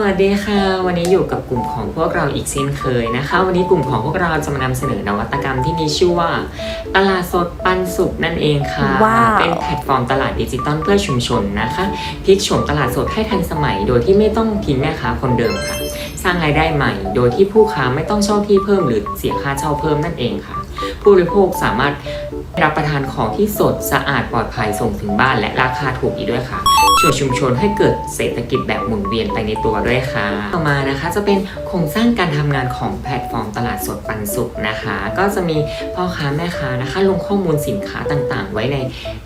วัสดีค่ะ วันนี้อยู่กับกลุ่มของพวกเราอีกเช่นเคยนะคะ วันนี้กลุ่มของพวกเราจะมานำเสนอนวัตกรรมที่มีชื่อว่า ตลาดสดปันสุขนั่นเองค่ะว้าวเป็นแพลตฟอร์มตลาดดิจิตอลเพื่อชุมชนนะคะพลิกโฉมตลาดสดให้ทันสมัย โดยที่ไม่ต้องทิ้งแม่ค้าคนเดิมค่ะ สร้างรายได้ใหม่ โดยที่ผู้ค้าไม่ต้องเช่าที่เพิ่มหรือเสียค่าเช่าเพิ่มนั่นเองค่ะ ผู้บริโภคสามารถ รับประทานของที่สดสะอาดปลอดภัยส่งถึงบ้านและราคาถูกอีกด้วยค่ะช่วยชุมชนให้เกิดเศรษฐกิจแบบหมุนเวียนไปในตัวด้วยค่ะ ต่อมานะคะจะเป็นโครงสร้างการทำงานของแพลตฟอร์มตลาดสดปันสุขนะคะ ก็จะมีพ่อค้าแม่ค้านะคะ ลงข้อมูลสินค้าต่างๆ ไว้ใน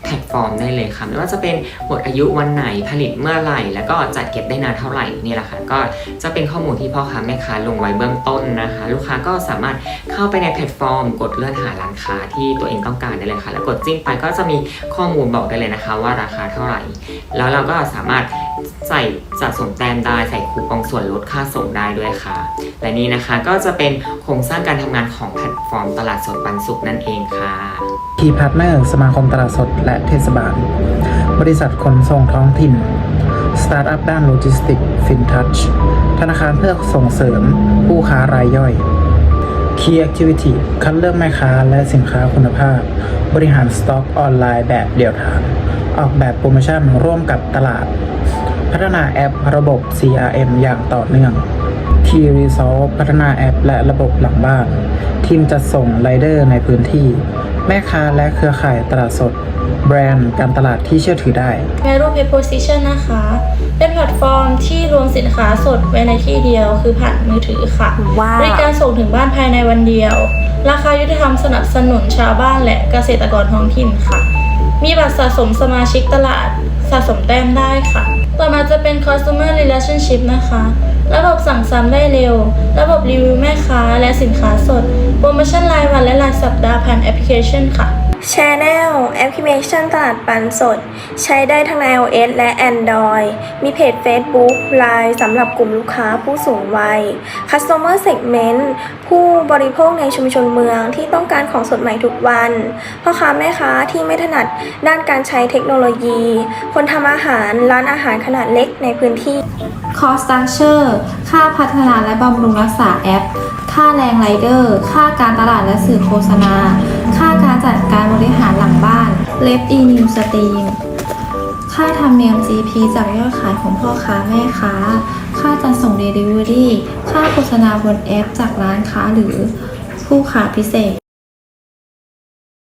แพลตฟอร์มได้เลยค่ะไม่ว่าจะเป็นหมดอายุวันไหนผลิตเมื่อไหร่ แล้วก็จัดเก็บได้นานเท่าไหร่นี่แหละค่ะก็จะเป็นข้อมูลที่พ่อค้าแม่ค้าลงไว้เบื้องต้นนะคะ ลูกค้าก็สามารถเข้าไปในแพลตฟอร์ม กดเลื่อนหาร้านค้าที่ตัวเองต้องการได้เลยค่ะ แล้วกดจิ้มไปก็จะมีข้อมูลบอกได้เลยนะคะ ว่าราคาเท่าไหร่ แล้วเราก็สามารถใส่สะสมแต้มได้ใส่คูปองส่วนลดค่าส่งได้ด้วยค่ะ และนี่นะคะก็จะเป็นโครงสร้างการทำงานของแพลตฟอร์มตลาดสดปันสุขนั่นเองค่ะทีพาร์ทเนอร์สมาคมตลาดสดและเทศบาล บริษัทขนส่งท้องถิ่นสตาร์ทอัพด้านโลจิสติกฟินทัชธนาคารเพื่อส่งเสริมผู้ค้ารายย่อย Key Activity คัดเลือกแม่ค้าและสินค้าคุณภาพ บริหารสต็อกออนไลน์แบบเดี่ยวทางออกแบบโปรโมชั่นร่วมกับตลาด พัฒนาแอประบบ CRM อย่างต่อเนื่อง T Resolve พัฒนาแอปและระบบหลังบ้าน ทีมจัดส่งไรเดอร์ในพื้นที่ แม่ค้าและเครือข่ายตลาดสด แบรนด์การตลาดที่เชื่อถือได้แมรูเพ Position นะคะ เป็นแพลตฟอร์มที่รวมสินค้าสดไว้ในที่เดียว คือผ่านมือถือค่ะว้าวบริการส่งถึงบ้านภายในวันเดียว ราคายุติธรรมสนับสนุนชาวบ้านและเกษตรกรท้องถิ่นค่ะ มีบัตรสะสมสมาชิกตลาดสะสมแต้มได้ค่ะ ต่อมาจะเป็น Customer Relationship นะคะ ระบบสั่งซ้ำได้เร็ว ระบบรีวิวแม่ค้าและสินค้าสด โปรโมชั่นรายวันและรายสัปดาห์ผ่านแอปพลิเคชันค่ะ Channel แอปพลิเคชันตลาดปันสด ใช้ได้ทั้งใน iOS และ Android มีเพจ Facebook Line สำหรับกลุ่มลูกค้าผู้สูงวัย Customer Segment ผู้บริโภคในชุมชนเมืองที่ต้องการของสดใหม่ทุกวันพ่อค้าแม่ค้าที่ไม่ถนัดด้านการใช้เทคโนโลยี คนทำอาหารร้านอาหารขนาดเล็กในพื้นที่ Cost Structure ค่าพัฒนาและบำรุงรักษาแอป ค่าแรงไรเดอร์ ค่าการตลาดและสื่อโฆษณา ค่าการจัดการบริหารหลังบ้านเล็บ e New Stream ค่าธรรมเนียม GP จากยอดขายของพ่อค้าแม่ค้า ค่าจัดส่ง Delivery ค่าโฆษณาบนแอปจากร้านค้าหรือผู้ค้าพิเศษ